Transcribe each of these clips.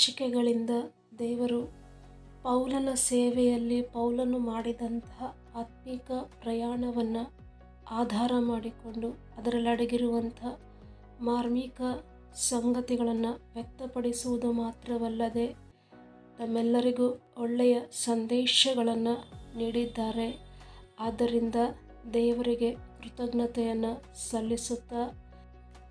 ಸಂಚಿಕೆಗಳಿಂದ ದೇವರು ಪೌಲನ ಸೇವೆಯಲ್ಲಿ ಪೌಲನು ಮಾಡಿದಂತಹ ಆತ್ಮಿಕ ಪ್ರಯಾಣವನ್ನು ಆಧಾರ ಮಾಡಿಕೊಂಡು ಅದರಲ್ಲಿ ಅಡಗಿರುವಂಥ ಮಾರ್ಮಿಕ ಸಂಗತಿಗಳನ್ನು ವ್ಯಕ್ತಪಡಿಸುವುದು ಮಾತ್ರವಲ್ಲದೆ ನಮ್ಮೆಲ್ಲರಿಗೂ ಒಳ್ಳೆಯ ಸಂದೇಶಗಳನ್ನು ನೀಡಿದ್ದಾರೆ. ಆದ್ದರಿಂದ ದೇವರಿಗೆ ಕೃತಜ್ಞತೆಯನ್ನು ಸಲ್ಲಿಸುತ್ತಾ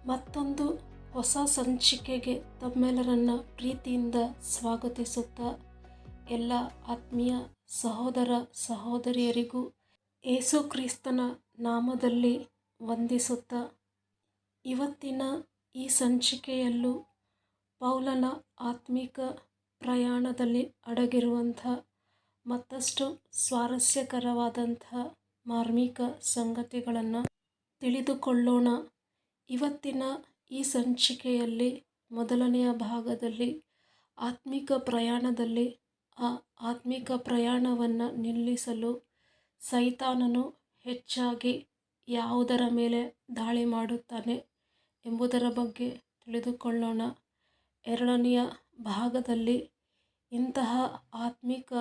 ಮತ್ತೊಂದು ಹೊಸ ಸಂಚಿಕೆಗೆ ತಮ್ಮೆಲ್ಲರನ್ನ ಪ್ರೀತಿಯಿಂದ ಸ್ವಾಗತಿಸುತ್ತಾ ಎಲ್ಲ ಆತ್ಮೀಯ ಸಹೋದರ ಸಹೋದರಿಯರಿಗೂ ಏಸು ಕ್ರಿಸ್ತನ ನಾಮದಲ್ಲಿ ವಂದಿಸುತ್ತಾ ಇವತ್ತಿನ ಈ ಸಂಚಿಕೆಯಲ್ಲೂ ಪೌಲನ ಆತ್ಮಿಕ ಪ್ರಯಾಣದಲ್ಲಿ ಅಡಗಿರುವಂಥ ಮತ್ತಷ್ಟು ಸ್ವಾರಸ್ಯಕರವಾದಂಥ ಮಾರ್ಮಿಕ ಸಂಗತಿಗಳನ್ನು ತಿಳಿದುಕೊಳ್ಳೋಣ. ಇವತ್ತಿನ ಈ ಸಂಚಿಕೆಯಲ್ಲಿ ಮೊದಲನೆಯ ಭಾಗದಲ್ಲಿ ಆತ್ಮಿಕ ಪ್ರಯಾಣದಲ್ಲಿ ಆ ಆತ್ಮಿಕ ಪ್ರಯಾಣವನ್ನು ನಿಲ್ಲಿಸಲು ಸೈತಾನನು ಹೆಚ್ಚಾಗಿ ಯಾವುದರ ಮೇಲೆ ದಾಳಿ ಮಾಡುತ್ತಾನೆ ಎಂಬುದರ ಬಗ್ಗೆ ತಿಳಿದುಕೊಳ್ಳೋಣ. ಎರಡನೆಯ ಭಾಗದಲ್ಲಿ ಇಂತಹ ಆತ್ಮಿಕ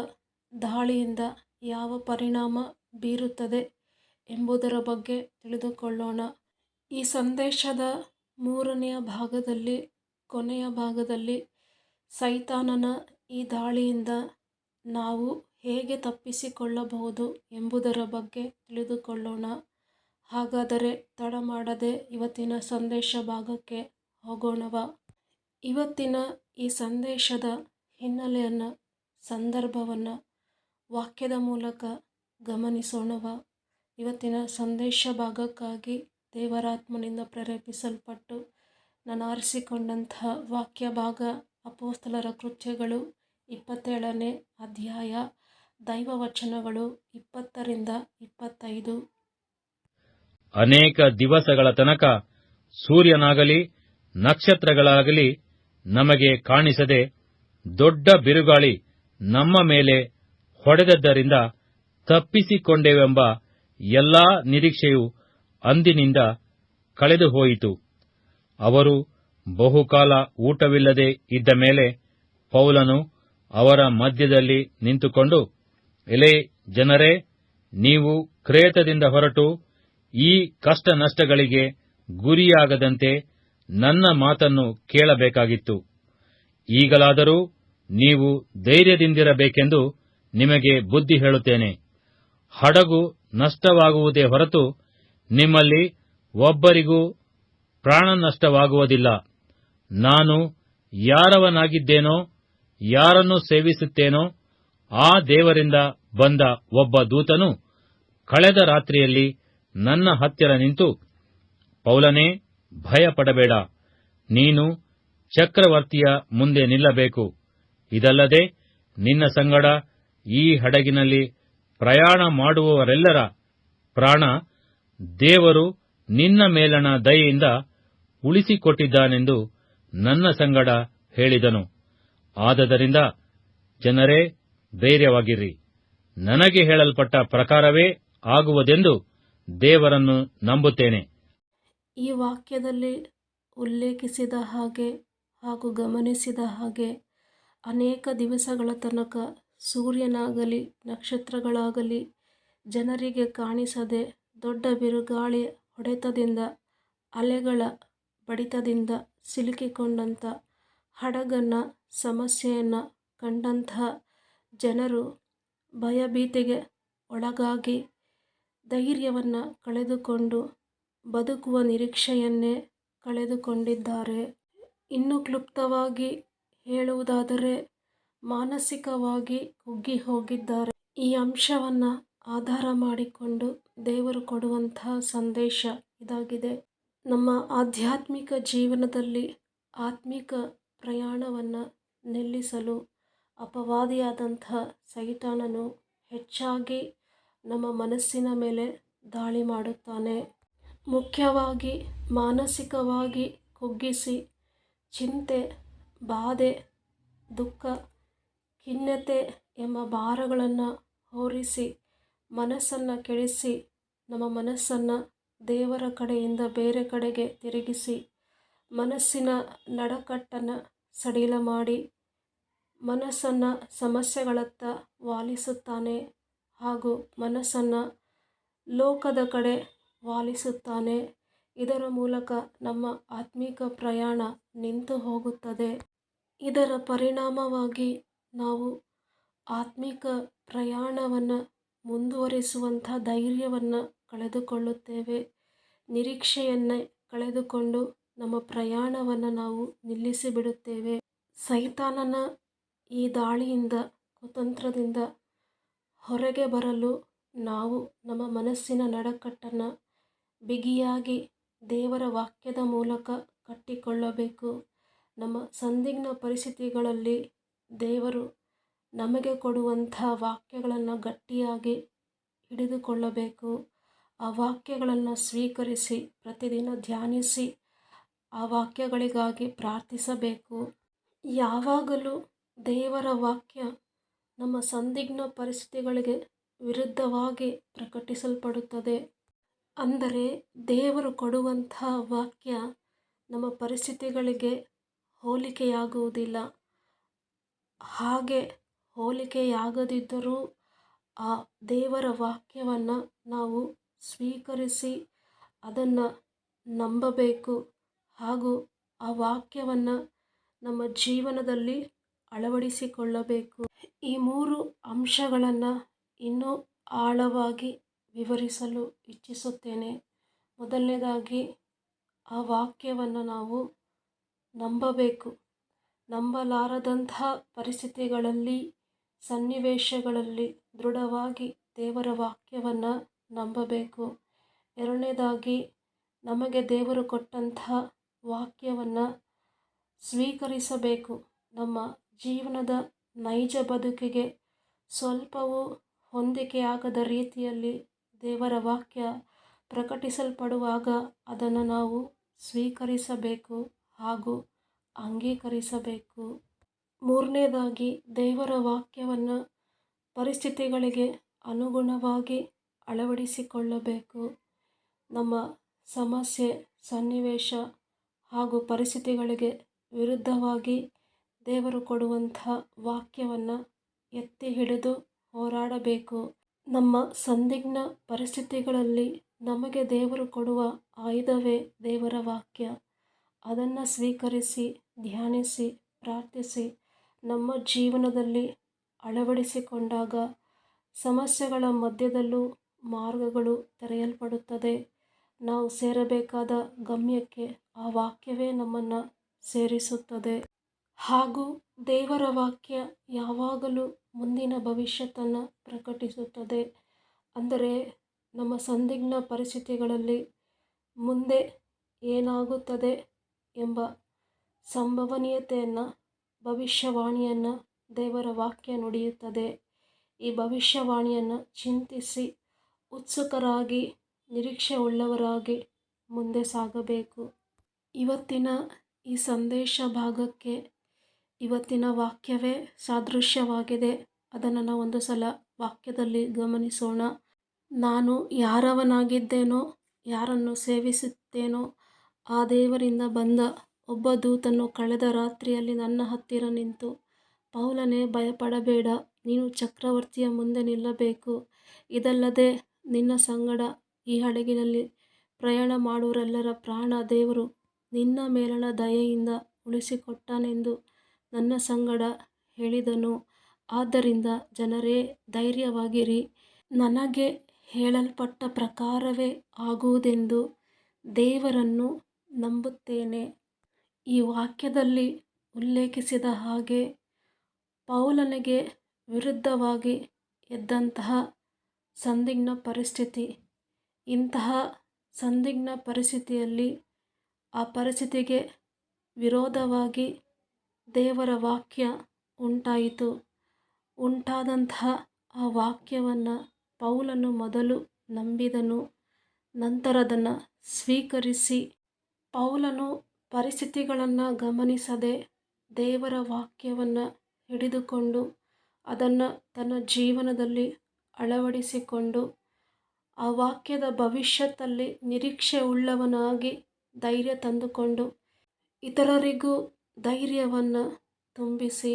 ದಾಳಿಯಿಂದ ಯಾವ ಪರಿಣಾಮ ಬೀರುತ್ತದೆ ಎಂಬುದರ ಬಗ್ಗೆ ತಿಳಿದುಕೊಳ್ಳೋಣ. ಈ ಸಂದೇಶದ ಮೂರನೆಯ ಭಾಗದಲ್ಲಿ, ಕೊನೆಯ ಭಾಗದಲ್ಲಿ ಸೈತಾನನ ಈ ದಾಳಿಯಿಂದ ನಾವು ಹೇಗೆ ತಪ್ಪಿಸಿಕೊಳ್ಳಬಹುದು ಎಂಬುದರ ಬಗ್ಗೆ ತಿಳಿದುಕೊಳ್ಳೋಣ. ಹಾಗಾದರೆ ತಡ ಮಾಡದೆ ಇವತ್ತಿನ ಸಂದೇಶ ಭಾಗಕ್ಕೆ ಹೋಗೋಣವ. ಇವತ್ತಿನ ಈ ಸಂದೇಶದ ಹಿನ್ನೆಲೆಯನ್ನು, ಸಂದರ್ಭವನ್ನು, ವಾಕ್ಯದ ಮೂಲಕ ಗಮನಿಸೋಣವ. ಇವತ್ತಿನ ಸಂದೇಶ ಭಾಗಕ್ಕಾಗಿ ದೇವರಾತ್ಮನಿಂದ ಪ್ರೇರೇಪಿಸಲ್ಪಟ್ಟು ನಾನು ಆರಿಸಿಕೊಂಡಂತಹ ವಾಕ್ಯ ಭಾಗ ಅಪೋಸ್ತಲರ ಕೃತ್ಯಗಳು ಇಪ್ಪತ್ತೇಳನೇ ಅಧ್ಯಾಯ ದೈವ ವಚನಗಳು ಇಪ್ಪತ್ತರಿಂದ ಇಪ್ಪತ್ತೈದು. ಅನೇಕ ದಿವಸಗಳ ತನಕ ಸೂರ್ಯನಾಗಲಿ, ನಕ್ಷತ್ರಗಳಾಗಲಿ ನಮಗೆ ಕಾಣಿಸದೆ ದೊಡ್ಡ ಬಿರುಗಾಳಿ ನಮ್ಮ ಮೇಲೆ ಹೊಡೆದದ್ದರಿಂದ ತಪ್ಪಿಸಿಕೊಂಡೆವೆಂಬ ಎಲ್ಲಾ ನಿರೀಕ್ಷೆಯು ಅಂದಿನಿಂದ ಕಳೆದುಹೋಯಿತು ಅವರು ಬಹುಕಾಲ ಊಟವಿಲ್ಲದೆ ಇದ್ದ ಮೇಲೆ ಪೌಲನು ಅವರ ಮಧ್ಯದಲ್ಲಿ ನಿಂತುಕೊಂಡು, ಎಲೆ ಜನರೇ, ನೀವು ಕ್ರೇತದಿಂದ ಹೊರಟು ಈ ಕಷ್ಟ ನಷ್ಟಗಳಿಗೆ ಗುರಿಯಾಗದಂತೆ ನನ್ನ ಮಾತನ್ನು ಕೇಳಬೇಕಾಗಿತ್ತು. ಈಗಲಾದರೂ ನೀವು ಧೈರ್ಯದಿಂದಿರಬೇಕೆಂದು ನಿಮಗೆ ಬುದ್ಧಿ ಹೇಳುತ್ತೇನೆ. ಹಡಗು ನಷ್ಟವಾಗುವುದೇ ಹೊರತು ನಿಮ್ಮಲ್ಲಿ ಒಬ್ಬರಿಗೂ ಪ್ರಾಣ ನಷ್ಟವಾಗುವುದಿಲ್ಲ. ನಾನು ಯಾರವನಾಗಿದ್ದೇನೋ, ಯಾರನ್ನು ಸೇವಿಸುತ್ತೇನೋ, ಆ ದೇವರಿಂದ ಬಂದ ಒಬ್ಬ ದೂತನು ಕಳೆದ ರಾತ್ರಿಯಲ್ಲಿ ನನ್ನ ಹತ್ತಿರ ನಿಂತು, ಪೌಲನೇ, ಭಯಪಡಬೇಡ. ನೀನು ಚಕ್ರವರ್ತಿಯ ಮುಂದೆ ನಿಲ್ಲಬೇಕು. ಇದಲ್ಲದೆ ನಿನ್ನ ಸಂಗಡ ಈ ಹಡಗಿನಲ್ಲಿ ಪ್ರಯಾಣ ಮಾಡುವವರೆಲ್ಲರ ಪ್ರಾಣ ದೇವರು ನಿನ್ನ ಮೇಲಣ ದಯೆಯಿಂದ ಉಳಿಸಿಕೊಟ್ಟಿದ್ದಾನೆಂದು ನನ್ನ ಸಂಗಡ ಹೇಳಿದನು. ಆದದರಿಂದ ಜನರೇ, ಧೈರ್ಯವಾಗಿರಿ. ನನಗೆ ಹೇಳಲ್ಪಟ್ಟ ಪ್ರಕಾರವೇ ಆಗುವುದೆಂದು ದೇವರನ್ನು ನಂಬುತ್ತೇನೆ. ಈ ವಾಕ್ಯದಲ್ಲಿ ಉಲ್ಲೇಖಿಸಿದ ಹಾಗೆ ಹಾಗೂ ಗಮನಿಸಿದ ಹಾಗೆ ಅನೇಕ ದಿವಸಗಳ ತನಕ ಸೂರ್ಯನಾಗಲಿ, ನಕ್ಷತ್ರಗಳಾಗಲಿ ಜನರಿಗೆ ಕಾಣಿಸದೆ ದೊಡ್ಡ ಬಿರುಗಾಳಿ ಹೊಡೆತದಿಂದ, ಅಲೆಗಳ ಬಡಿತದಿಂದ ಸಿಲುಕಿಕೊಂಡಂಥ ಹಡಗನ್ನು, ಸಮಸ್ಯೆಯನ್ನು ಕಂಡಂತಹ ಜನರು ಭಯಭೀತಿಗೆ ಒಳಗಾಗಿ ಧೈರ್ಯವನ್ನು ಕಳೆದುಕೊಂಡು ಬದುಕುವ ನಿರೀಕ್ಷೆಯನ್ನೇ ಕಳೆದುಕೊಂಡಿದ್ದಾರೆ. ಇನ್ನು ಕ್ಲುಪ್ತವಾಗಿ ಹೇಳುವುದಾದರೆ ಮಾನಸಿಕವಾಗಿ ಕುಗ್ಗಿ ಹೋಗಿದ್ದಾರೆ. ಈ ಅಂಶವನ್ನು ಆಧಾರ ಮಾಡಿಕೊಂಡು ದೇವರು ಕೊಡುವಂತಹ ಸಂದೇಶ ಇದಾಗಿದೆ. ನಮ್ಮ ಆಧ್ಯಾತ್ಮಿಕ ಜೀವನದಲ್ಲಿ ಆತ್ಮಿಕ ಪ್ರಯಾಣವನ್ನು ನಿಲ್ಲಿಸಲು ಅಪವಾದಿಯಾದಂಥ ಸೈತಾನನು ಹೆಚ್ಚಾಗಿ ನಮ್ಮ ಮನಸ್ಸಿನ ಮೇಲೆ ದಾಳಿ ಮಾಡುತ್ತಾನೆ. ಮುಖ್ಯವಾಗಿ ಮಾನಸಿಕವಾಗಿ ಕುಗ್ಗಿಸಿ ಚಿಂತೆ, ಬಾಧೆ, ದುಃಖ, ಖಿನ್ನತೆ ಎಂಬ ಭಾರಗಳನ್ನು ಹೊರಿಸಿ ಮನಸ್ಸನ್ನು ಕೆಡಿಸಿ, ನಮ್ಮ ಮನಸ್ಸನ್ನು ದೇವರ ಕಡೆಯಿಂದ ಬೇರೆ ಕಡೆಗೆ ತಿರುಗಿಸಿ, ಮನಸ್ಸಿನ ನಡಕಟ್ಟನ್ನು ಸಡಿಲ ಮಾಡಿ, ಮನಸ್ಸನ್ನು ಸಮಸ್ಯೆಗಳತ್ತ ವಾಲಿಸುತ್ತಾನೆ ಹಾಗೂ ಮನಸ್ಸನ್ನು ಲೋಕದ ಕಡೆ ವಾಲಿಸುತ್ತಾನೆ. ಇದರ ಮೂಲಕ ನಮ್ಮ ಆತ್ಮಿಕ ಪ್ರಯಾಣ ನಿಂತು ಹೋಗುತ್ತದೆ. ಇದರ ಪರಿಣಾಮವಾಗಿ ನಾವು ಆತ್ಮಿಕ ಪ್ರಯಾಣವನ್ನು ಮುಂದುವರಿಸುವಂಥ ಧೈರ್ಯವನ್ನು ಕಳೆದುಕೊಳ್ಳುತ್ತೇವೆ. ನಿರೀಕ್ಷೆಯನ್ನೇ ಕಳೆದುಕೊಂಡು ನಮ್ಮ ಪ್ರಯಾಣವನ್ನು ನಾವು ನಿಲ್ಲಿಸಿಬಿಡುತ್ತೇವೆ. ಸೈತಾನನ ಈ ದಾಳಿಯಿಂದ, ಕುತಂತ್ರದಿಂದ ಹೊರಗೆ ಬರಲು ನಾವು ನಮ್ಮ ಮನಸ್ಸಿನ ನಡಕಟ್ಟನ್ನು ಬಿಗಿಯಾಗಿ ದೇವರ ವಾಕ್ಯದ ಮೂಲಕ ಕಟ್ಟಿಕೊಳ್ಳಬೇಕು. ನಮ್ಮ ಸಂದಿಗ್ನ ಪರಿಸ್ಥಿತಿಗಳಲ್ಲಿ ದೇವರು ನಮಗೆ ಕೊಡುವಂಥ ವಾಕ್ಯಗಳನ್ನು ಗಟ್ಟಿಯಾಗಿ ಹಿಡಿದುಕೊಳ್ಳಬೇಕು. ಆ ವಾಕ್ಯಗಳನ್ನು ಸ್ವೀಕರಿಸಿ, ಪ್ರತಿದಿನ ಧ್ಯಾನಿಸಿ, ಆ ವಾಕ್ಯಗಳಿಗಾಗಿ ಪ್ರಾರ್ಥಿಸಬೇಕು. ಯಾವಾಗಲೂ ದೇವರ ವಾಕ್ಯ ನಮ್ಮ ಸಂದಿಗ್ನ ಪರಿಸ್ಥಿತಿಗಳಿಗೆ ವಿರುದ್ಧವಾಗಿ ಪ್ರಕಟಿಸಲ್ಪಡುತ್ತದೆ. ಅಂದರೆ ದೇವರು ಕೊಡುವಂಥ ವಾಕ್ಯ ನಮ್ಮ ಪರಿಸ್ಥಿತಿಗಳಿಗೆ ಹೋಲಿಕೆಯಾಗುವುದಿಲ್ಲ. ಹಾಗೆ ಹೋಲಿಕೆಯಾಗದಿದ್ದರೂ ಆ ದೇವರ ವಾಕ್ಯವನ್ನು ನಾವು ಸ್ವೀಕರಿಸಿ ಅದನ್ನು ನಂಬಬೇಕು ಹಾಗೂ ಆ ವಾಕ್ಯವನ್ನು ನಮ್ಮ ಜೀವನದಲ್ಲಿ ಅಳವಡಿಸಿಕೊಳ್ಳಬೇಕು. ಈ ಮೂರು ಅಂಶಗಳನ್ನು ಇನ್ನೂ ಆಳವಾಗಿ ವಿವರಿಸಲು ಇಚ್ಛಿಸುತ್ತೇನೆ ಮೊದಲನೇದಾಗಿ, ಆ ವಾಕ್ಯವನ್ನು ನಾವು ನಂಬಬೇಕು. ನಂಬಲಾರದಂಥ ಪರಿಸ್ಥಿತಿಗಳಲ್ಲಿ ಸನ್ನಿವೇಶಗಳಲ್ಲಿ ದೃಢವಾಗಿ ದೇವರ ವಾಕ್ಯವನ್ನು ನಂಬಬೇಕು. ಎರಡನೇದಾಗಿ, ನಮಗೆ ದೇವರು ಕೊಟ್ಟಂತಹ ವಾಕ್ಯವನ್ನು ಸ್ವೀಕರಿಸಬೇಕು. ನಮ್ಮ ಜೀವನದ ನೈಜ ಬದುಕಿಗೆ ಸ್ವಲ್ಪವೂ ಹೊಂದಿಕೆಯಾಗದ ರೀತಿಯಲ್ಲಿ ದೇವರ ವಾಕ್ಯ ಪ್ರಕಟಿಸಲ್ಪಡುವಾಗ ಅದನ್ನು ನಾವು ಸ್ವೀಕರಿಸಬೇಕು ಹಾಗೂ ಅಂಗೀಕರಿಸಬೇಕು. ಮೂರನೇದಾಗಿ ದೇವರ ವಾಕ್ಯವನ್ನು ಪರಿಸ್ಥಿತಿಗಳಿಗೆ ಅನುಗುಣವಾಗಿ ಅಳವಡಿಸಿಕೊಳ್ಳಬೇಕು. ನಮ್ಮ ಸಮಸ್ಯೆ, ಸನ್ನಿವೇಶ ಹಾಗೂ ಪರಿಸ್ಥಿತಿಗಳಿಗೆ ವಿರುದ್ಧವಾಗಿ ದೇವರು ಕೊಡುವಂಥ ವಾಕ್ಯವನ್ನು ಎತ್ತಿ ಹಿಡಿದು ಹೋರಾಡಬೇಕು. ನಮ್ಮ ಸಂದಿಗ್ನ ಪರಿಸ್ಥಿತಿಗಳಲ್ಲಿ ನಮಗೆ ದೇವರು ಕೊಡುವ ಆಯುಧವೇ ದೇವರ ವಾಕ್ಯ. ಅದನ್ನು ಸ್ವೀಕರಿಸಿ, ಧ್ಯಾನಿಸಿ, ಪ್ರಾರ್ಥಿಸಿ ನಮ್ಮ ಜೀವನದಲ್ಲಿ ಅಳವಡಿಸಿಕೊಂಡಾಗ ಸಮಸ್ಯೆಗಳ ಮಧ್ಯದಲ್ಲೂ ಮಾರ್ಗಗಳು ತೆರೆಯಲ್ಪಡುತ್ತದೆ. ನಾವು ಸೇರಬೇಕಾದ ಗಮ್ಯಕ್ಕೆ ಆ ವಾಕ್ಯವೇ ನಮ್ಮನ್ನು ಸೇರಿಸುತ್ತದೆ. ಹಾಗೂ ದೇವರ ವಾಕ್ಯ ಯಾವಾಗಲೂ ಮುಂದಿನ ಭವಿಷ್ಯತನ್ನು ಪ್ರಕಟಿಸುತ್ತದೆ. ಅಂದರೆ ನಮ್ಮ ಸಂದಿಗ್ನ ಪರಿಸ್ಥಿತಿಗಳಲ್ಲಿ ಮುಂದೆ ಏನಾಗುತ್ತದೆ ಎಂಬ ಸಂಭವನೀಯತೆಯನ್ನು ಭವಿಷ್ಯವಾಣಿಯನ್ನು ದೇವರ ವಾಕ್ಯ ನುಡಿಯುತ್ತದೆ. ಈ ಭವಿಷ್ಯವಾಣಿಯನ್ನು ಚಿಂತಿಸಿ, ಉತ್ಸುಕರಾಗಿ ನಿರೀಕ್ಷೆ ಉಳ್ಳವರಾಗಿ ಮುಂದೆ ಸಾಗಬೇಕು. ಇವತ್ತಿನ ಈ ಸಂದೇಶ ಭಾಗಕ್ಕೆ ಇವತ್ತಿನ ವಾಕ್ಯವೇ ಸಾದೃಶ್ಯವಾಗಿದೆ. ಅದನ್ನು ನಾವು ಒಂದು ಸಲ ವಾಕ್ಯದಲ್ಲಿ ಗಮನಿಸೋಣ. ನಾನು ಯಾರವನಾಗಿದ್ದೇನೋ, ಯಾರನ್ನು ಸೇವಿಸುತ್ತೇನೋ, ಆ ದೇವರಿಂದ ಬಂದ ಒಬ್ಬ ದೂತನು ಕಳೆದ ರಾತ್ರಿಯಲ್ಲಿ ನನ್ನ ಹತ್ತಿರ ನಿಂತು, ಪೌಲನೇ, ಭಯಪಡಬೇಡ. ನೀನು ಚಕ್ರವರ್ತಿಯ ಮುಂದೆ ನಿಲ್ಲಬೇಕು. ಇದಲ್ಲದೆ ನಿನ್ನ ಸಂಗಡ ಈ ಹಡಗಿನಲ್ಲಿ ಪ್ರಯಾಣ ಮಾಡುವರೆಲ್ಲರ ಪ್ರಾಣ ದೇವರು ನಿನ್ನ ಮೇಲಣ ದಯೆಯಿಂದ ಉಳಿಸಿಕೊಟ್ಟನೆಂದು ನನ್ನ ಸಂಗಡ ಹೇಳಿದನು. ಆದ್ದರಿಂದ ಜನರೇ, ಧೈರ್ಯವಾಗಿರಿ. ನನಗೆ ಹೇಳಲ್ಪಟ್ಟ ಪ್ರಕಾರವೇ ಆಗುವುದೆಂದು ದೇವರನ್ನು ನಂಬುತ್ತೇನೆ. ಈ ವಾಕ್ಯದಲ್ಲಿ ಉಲ್ಲೇಖಿಸಿದ ಹಾಗೆ ಪೌಲನಿಗೆ ವಿರುದ್ಧವಾಗಿ ಎದ್ದಂತಹ ಸಂದಿಗ್ನ ಪರಿಸ್ಥಿತಿ, ಇಂತಹ ಸಂದಿಗ್ನ ಪರಿಸ್ಥಿತಿಯಲ್ಲಿ ಆ ಪರಿಸ್ಥಿತಿಗೆ ವಿರೋಧವಾಗಿ ದೇವರ ವಾಕ್ಯ ಉಂಟಾಯಿತು. ಉಂಟಾದಂತಹ ಆ ವಾಕ್ಯವನ್ನು ಪೌಲನು ಮೊದಲು ನಂಬಿದನು ನಂತರ ಅದನ್ನು ಸ್ವೀಕರಿಸಿ ಪೌಲನು ಪರಿಸ್ಥಿತಿಗಳನ್ನು ಗಮನಿಸದೆ ದೇವರ ವಾಕ್ಯವನ್ನು ಹಿಡಿದುಕೊಂಡು ಅದನ್ನು ತನ್ನ ಜೀವನದಲ್ಲಿ ಅಳವಡಿಸಿಕೊಂಡು ಆ ವಾಕ್ಯದ ಭವಿಷ್ಯತ್ತಲ್ಲಿ ನಿರೀಕ್ಷೆ ಉಳ್ಳವನಾಗಿ ಧೈರ್ಯ ತಂದುಕೊಂಡು ಇತರರಿಗೂ ಧೈರ್ಯವನ್ನು ತುಂಬಿಸಿ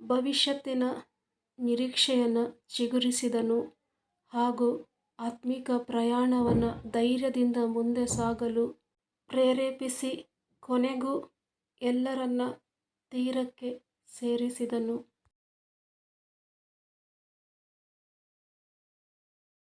ಭವಿಷ್ಯತ್ತಿನ ನಿರೀಕ್ಷೆಯನ್ನು ಚಿಗುರಿಸಿದನು ಹಾಗೂ ಆತ್ಮಿಕ ಪ್ರಯಾಣವನ್ನು ಧೈರ್ಯದಿಂದ ಮುಂದೆ ಸಾಗಲು ಪ್ರೇರೇಪಿಸಿ ಕೊನೆಗೂ ಎಲ್ಲರನ್ನ ತೀರಕ್ಕೆ ಸೇರಿಸಿದನು.